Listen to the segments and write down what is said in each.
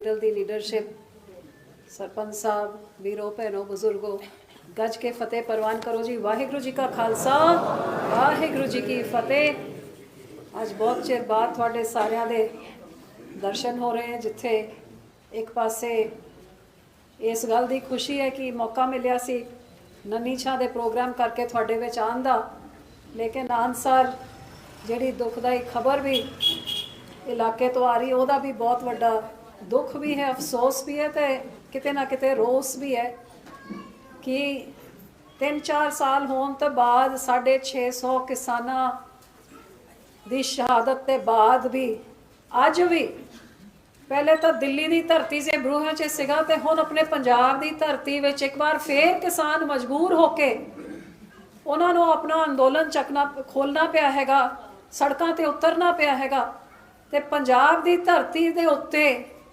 ਦਲ ਦੀ ਲੀਡਰਸ਼ਿਪ ਸਰਪੰਚ ਸਾਹਿਬ, ਵੀਰੋ, ਭੈਣੋ, ਬਜ਼ੁਰਗੋ, ਗੱਜ ਕੇ ਫਤਿਹ ਪ੍ਰਵਾਨ ਕਰੋ ਜੀ। ਵਾਹਿਗੁਰੂ ਜੀ ਕਾ ਖਾਲਸਾ, ਵਾਹਿਗੁਰੂ ਜੀ ਕੀ ਫਤਿਹ। ਅੱਜ ਬਹੁਤ ਚਿਰ ਬਾਅਦ ਤੁਹਾਡੇ ਸਾਰਿਆਂ ਦੇ ਦਰਸ਼ਨ ਹੋ ਰਹੇ ਹਨ, ਜਿੱਥੇ ਇੱਕ ਪਾਸੇ ਇਸ ਗੱਲ ਦੀ ਖੁਸ਼ੀ ਹੈ ਕਿ ਮੌਕਾ ਮਿਲਿਆ ਸੀ ਨੰਨੀ ਛਾਂ ਦੇ ਪ੍ਰੋਗਰਾਮ ਕਰਕੇ ਤੁਹਾਡੇ ਵਿੱਚ ਆਉਣ ਦਾ। ਲੇਕਿਨ ਆਨਸਰ ਜਿਹੜੀ ਦੁਖਦਾਈ ਖਬਰ ਵੀ ਇਲਾਕੇ ਤੋਂ ਆ ਰਹੀ ਉਹਦਾ ਵੀ ਬਹੁਤ ਵੱਡਾ ਦੁੱਖ ਵੀ ਹੈ, ਅਫਸੋਸ ਵੀ ਹੈ ਤੇ ਕਿਤੇ ਨਾ ਕਿਤੇ ਰੋਸ ਵੀ ਹੈ ਕਿ 3-4 ਸਾਲ ਹੋਣ ਤੋਂ ਬਾਅਦ 650 ਕਿਸਾਨਾਂ ਦੀ ਸ਼ਹਾਦਤ ਤੇ ਬਾਅਦ ਵੀ, ਅੱਜ ਵੀ ਪਹਿਲੇ ਤਾਂ ਦਿੱਲੀ ਦੀ ਧਰਤੀ 'ਤੇ ਬਰੂਹਾਂ 'ਚ ਸੀਗਾ ਤੇ ਹੁਣ ਆਪਣੇ ਪੰਜਾਬ ਦੀ ਧਰਤੀ ਵਿੱਚ ਇੱਕ ਵਾਰ ਫੇਰ ਕਿਸਾਨ ਮਜਬੂਰ ਹੋ ਕੇ ਉਹਨਾਂ ਨੂੰ ਆਪਣਾ ਅੰਦੋਲਨ ਚੱਕਣਾ ਖੋਲਣਾ ਪਿਆ ਹੈਗਾ, ਸੜਕਾਂ ਤੇ ਉਤਰਨਾ ਪਿਆ ਹੈਗਾ ਤੇ ਪੰਜਾਬ ਦੀ ਧਰਤੀ ਦੇ ਉੱਤੇ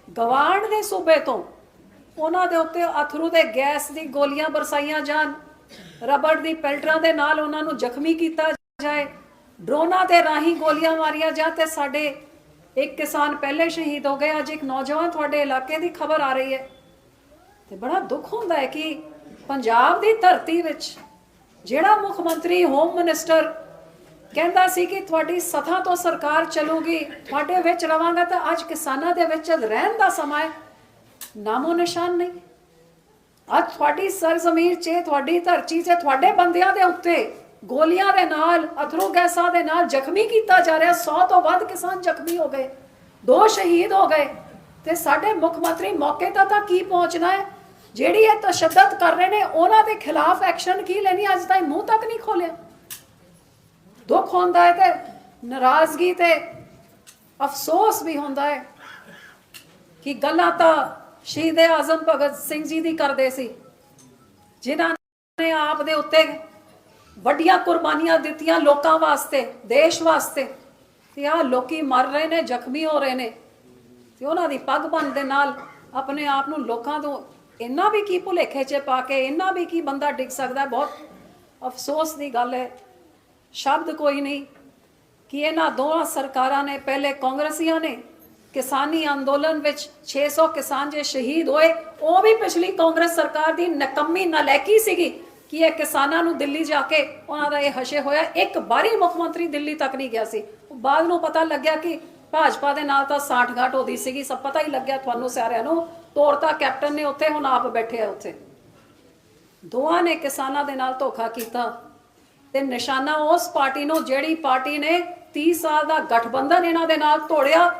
ਗਵਾਂਢ ਦੇ ਸੂਬੇ ਤੋਂ ਉਹਨਾਂ ਦੇ ਉੱਤੇ ਅਥਰੂ ਦੇ ਗੈਸ ਦੀ ਗੋਲੀਆਂ ਬਰਸਾਈਆਂ ਜਾਣ। ਰਬੜ ਦੀ ਪੈਲਟਰਾਂ ਦੇ ਨਾਲ ਉਹਨਾਂ ਨੂੰ ਜ਼ਖਮੀ ਕੀਤਾ ਜਾਏ। ਡਰੋਨਾਂ ਦੇ ਰਾਹੀਂ ਗੋਲੀਆਂ ਮਾਰੀਆਂ ਜਾ ਤੇ ਸਾਡੇ ਇੱਕ ਕਿਸਾਨ ਪਹਿਲੇ ਸ਼ਹੀਦ ਹੋ ਗਏ। ਅੱਜ ਇੱਕ ਨੌਜਵਾਨ ਤੁਹਾਡੇ ਇਲਾਕੇ ਦੀ ਖਬਰ ਆ ਰਹੀ ਹੈ। ਤੇ ਬੜਾ ਦੁੱਖ ਹੁੰਦਾ ਹੈ ਕਿ ਪੰਜਾਬ ਦੀ ਧਰਤੀ ਵਿੱਚ ਜਿਹੜਾ ਮੁੱਖ ਮੰਤਰੀ ਹੋਮ ਮਿਨਿਸਟਰ ਕਹਿੰਦਾ ਸੀ ਕਿ ਤੁਹਾਡੀ ਸਥਾ ਤੋਂ ਸਰਕਾਰ ਚੱਲੂਗੀ, ਤੁਹਾਡੇ ਵਿੱਚ ਰਵਾਂਗਾ ਤਾਂ ਅੱਜ ਕਿਸਾਨਾਂ ਦੇ ਵਿੱਚ ਰਹਿਣ ਦਾ ਸਮਾਂ ਹੈ। ਨਾਮੋ ਨਿਸ਼ਾਨ ਨਹੀਂ। ਅੱਜ ਤੁਹਾਡੀ ਸਰਜ਼ਮੀਰ 'ਚ, ਤੁਹਾਡੀ ਧਰਤੀ 'ਚ, ਤੁਹਾਡੇ ਬੰਦਿਆਂ ਦੇ ਉੱਤੇ ਗੋਲੀਆਂ ਦੇ ਨਾਲ, ਅਥਰੂ ਗੈਸਾਂ ਦੇ ਨਾਲ ਜ਼ਖਮੀ ਕੀਤਾ ਜਾ ਰਿਹਾ। 100 ਤੋਂ ਵੱਧ ਕਿਸਾਨ ਜ਼ਖਮੀ ਹੋ ਗਏ, ਦੋ ਸ਼ਹੀਦ ਹੋ ਗਏ। ਤੇ ਸਾਡੇ ਮੁੱਖ ਮੰਤਰੀ ਮੌਕੇ ਤੇ ਤਾਂ ਕੀ ਪਹੁੰਚਣਾ ਹੈ? ਜਿਹੜੀ ਇਹ ਤਸ਼ੱਦਦ ਕਰ ਰਹੇ ਨੇ, ਉਹਨਾਂ ਦੇ ਖਿਲਾਫ ਐਕਸ਼ਨ ਕੀ ਲੈਣੀ ਅੱਜ ਤਾਈਂ ਮੂੰਹ ਤੱਕ ਨਹੀਂ ਖੋਲਿਆ ਦੁੱਖ ਹੁੰਦਾ ਹੈ ਤੇ ਨਾਰਾਜ਼ਗੀ ਤੇ ਅਫਸੋਸ ਵੀ ਹੁੰਦਾ ਹੈ ਕਿ ਗੱਲਾਂ ਤਾਂ ਸ਼ਹੀਦ ਆਜ਼ਮ ਭਗਤ ਸਿੰਘ ਜੀ ਦੀ ਕਰਦੇ ਸੀ, ਜਿਨ੍ਹਾਂ ਨੇ ਆਪ ਦੇ ਉੱਤੇ ਵੱਡੀਆਂ ਕੁਰਬਾਨੀਆਂ ਦਿੱਤੀਆਂ ਲੋਕਾਂ ਵਾਸਤੇ, ਦੇਸ਼ ਵਾਸਤੇ। ਤੇ ਆ ਲੋਕੀ ਮਰ ਰਹੇ ਨੇ, ਜ਼ਖਮੀ ਹੋ ਰਹੇ ਨੇ। ਤੇ ਉਹਨਾਂ ਦੀ ਪੱਗ ਬੰਨ ਦੇ ਨਾਲ ਆਪਣੇ ਆਪ ਨੂੰ ਲੋਕਾਂ ਤੋਂ ਇੰਨਾ ਵੀ ਕੀ ਭੁਲੇਖੇ 'ਚ ਪਾ ਕੇ, ਇੰਨਾ ਵੀ ਕੀ ਬੰਦਾ ਡਿੱਗ ਸਕਦਾ ਬਹੁਤ ਅਫਸੋਸ ਦੀ ਗੱਲ ਹੈ। ਸ਼ਬਦ ਕੋਈ ਨਹੀਂ ਕਿ ਇਹਨਾਂ ਦੋਹਾਂ ਸਰਕਾਰਾਂ ਨੇ, ਪਹਿਲੇ ਕਾਂਗਰਸੀਆਂ ਨੇ ਕਿਸਾਨੀ ਅੰਦੋਲਨ ਵਿੱਚ 600 ਕਿਸਾਨ ਜੇ ਸ਼ਹੀਦ ਹੋਏ, ਉਹ ਵੀ ਪਿਛਲੀ ਕਾਂਗਰਸ ਸਰਕਾਰ ਦੀ ਨਕੰਮੀ ਨਲੈਕੀ ਸੀਗੀ ਕਿ ਇਹ ਕਿਸਾਨਾਂ ਨੂੰ ਦਿੱਲੀ ਜਾ ਕੇ ਉਹਨਾਂ ਦਾ ਇਹ ਹਸ਼ੇ ਹੋਇਆ। ਇੱਕ ਵਾਰੀ ਮੁੱਖ ਮੰਤਰੀ ਦਿੱਲੀ ਤੱਕ ਨਹੀਂ ਗਿਆ ਸੀ। ਬਾਅਦ ਨੂੰ ਪਤਾ ਲੱਗਿਆ ਕਿ ਭਾਜਪਾ ਦੇ ਨਾਲ ਤਾਂ ਸਾਠ ਸਾਠਗਾਟ ਹੋਦੀ ਸੀਗੀ, ਸਭ ਪਤਾ ਹੀ ਲੱਗਿਆ ਤੁਹਾਨੂੰ ਸਾਰਿਆਂ ਨੂੰ। ਤੋੜਤਾ ਕੈਪਟਨ ਨੇ ਉੱਥੇ, ਹੁਣ ਆਪ ਬੈਠੇ ਆ ਉੱਥੇ। ਦੋਵਾਂ ਨੇ ਕਿਸਾਨਾਂ ਦੇ ਨਾਲ ਧੋਖਾ ਕੀਤਾ। ਤੇ ਨਿਸ਼ਾਨਾ ਉਸ ਪਾਰਟੀ ਨੂੰ ਜਿਹੜੀ ਪਾਰਟੀ ਨੇ 30 ਸਾਲ ਦਾ ਗਠਬੰਧਨ ਇਹਨਾਂ ਦੇ ਨਾਲ ਤੋੜਿਆ,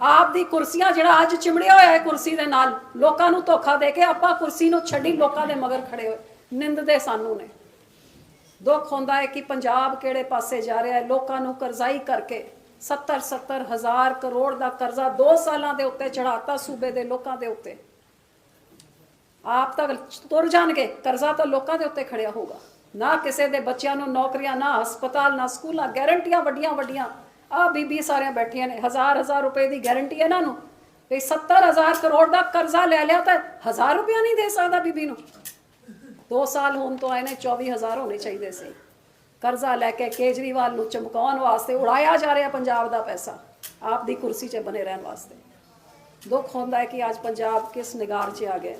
ਆਪ ਦੀ ਕੁਰਸੀਆਂ ਜਿਹੜਾ ਅੱਜ ਚਿਮੜਿਆ ਹੋਇਆ ਹੈ ਕੁਰਸੀ ਦੇ ਨਾਲ, ਲੋਕਾਂ ਨੂੰ ਧੋਖਾ ਦੇ ਕੇ ਆਪਾਂ ਕੁਰਸੀ ਨੂੰ ਛੱਡੀ, ਲੋਕਾਂ ਦੇ ਮਗਰ ਖੜੇ ਹੋਏ। ਨਿੰਦਦੇ ਸਾਨੂੰ ਨੇ। ਦੁੱਖ ਹੁੰਦਾ ਹੈ ਕਿ ਪੰਜਾਬ ਕਿਹੜੇ ਪਾਸੇ ਜਾ ਰਿਹਾ ਹੈ, ਲੋਕਾਂ ਨੂੰ ਕਰਜ਼ਾਈ ਕਰਕੇ 70 70 ਹਜ਼ਾਰ ਕਰੋੜ ਦਾ ਕਰਜ਼ਾ 2 ਸਾਲਾਂ ਦੇ ਉੱਤੇ ਚੜਾਤਾ ਸੂਬੇ ਦੇ ਲੋਕਾਂ ਦੇ ਉੱਤੇ। ਆਪ ਤਾਂ ਤੁਰ ਜਾਣਗੇ, ਕਰਜ਼ਾ ਤਾਂ ਲੋਕਾਂ ਦੇ ਉੱਤੇ ਖੜਿਆ ਹੋਊਗਾ। ਨਾ ਕਿਸੇ ਦੇ ਬੱਚਿਆਂ ਨੂੰ ਨੌਕਰੀਆਂ, ਨਾ ਹਸਪਤਾਲ, ਨਾ ਸਕੂਲਾਂ, ਗਾਰੰਟੀਆਂ ਵੱਡੀਆਂ ਵੱਡੀਆਂ। ਆ ਬੀਬੀ ਸਾਰਿਆਂ ਬੈਠੀਆਂ ਨੇ। ਹਜ਼ਾਰ ਹਜ਼ਾਰ ਰੁਪਏ ਦੀ ਗਾਰੰਟੀ ਹੈ ਇਹਨਾਂ ਨੂੰ। ਤੇ 70000 ਕਰੋੜ ਦਾ ਕਰਜ਼ਾ ਲੈ ਲਿਆ ਤਾਂ ਹਜ਼ਾਰ ਰੁਪਇਆ ਨਹੀਂ ਦੇ ਸਕਦਾ ਬੀਬੀ ਨੂੰ। 2 ਸਾਲ ਹੋਣ ਤੋਂ ਆਏ ਨੇ 24000 ਹੋਣੇ ਚਾਹੀਦੇ ਸੀ। ਕਰਜ਼ਾ ਲੈ ਕੇ ਕੇਜਰੀਵਾਲ ਨੂੰ ਚਮਕਾਉਣ ਵਾਸਤੇ ਉਡਾਇਆ ਜਾ ਰਿਹਾ ਪੰਜਾਬ ਦਾ ਪੈਸਾ, ਆਪ ਦੀ ਕੁਰਸੀ 'ਚ ਬਨੇ ਰਹਿਣ ਵਾਸਤੇ। ਦੁੱਖ ਹੁੰਦਾ ਹੈ ਕਿ ਅੱਜ ਪੰਜਾਬ ਕਿਸ ਨਿਗਾਰ 'ਚ ਆ ਗਿਆ।